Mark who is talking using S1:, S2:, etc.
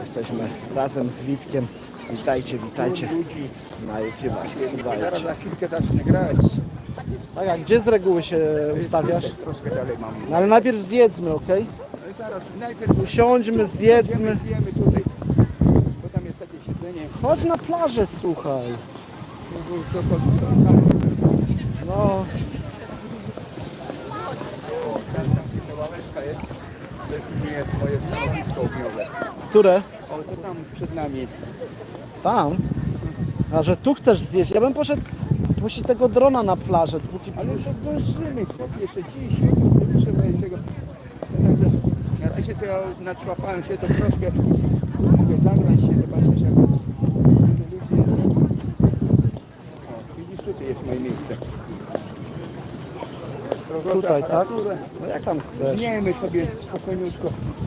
S1: Jesteśmy razem z Witkiem. Witajcie, witajcie YouTube.
S2: Zaraz
S1: Słuchajcie.
S2: za chwilkę zacznę grać.
S1: Tak, a gdzie z reguły się ustawiasz?
S2: Troszkę dalej mam.
S1: No ale najpierw zjedzmy, ok?
S2: Ale zaraz, najpierw
S1: Usiądźmy, zjedzmy.
S2: zjemy tutaj. Bo tam jest takie siedzenie.
S1: Chodź na plażę, słuchaj.
S2: To, to, to, to samo.
S1: No,
S2: Tam, tam gdzie ta ławeczka jest. To jest moje stanowisko ogniowe.
S1: które?
S2: O, to tam przed nami.
S1: Tam. A że tu chcesz zjeść? Ja bym poszedł puścić tego drona na plażę, póki...
S2: Ale to zdążymy, chłopie, jeszcze dziś świeci, nie trzeba jeszcze go. Także na razie to ja naczłapałem się, to troszkę mogę zagrać się, zobaczysz jak. O, widzisz, tutaj jest moje miejsce.
S1: Tutaj, tak? No jak tam chcesz?
S2: Zmiejmy sobie spokojniutko.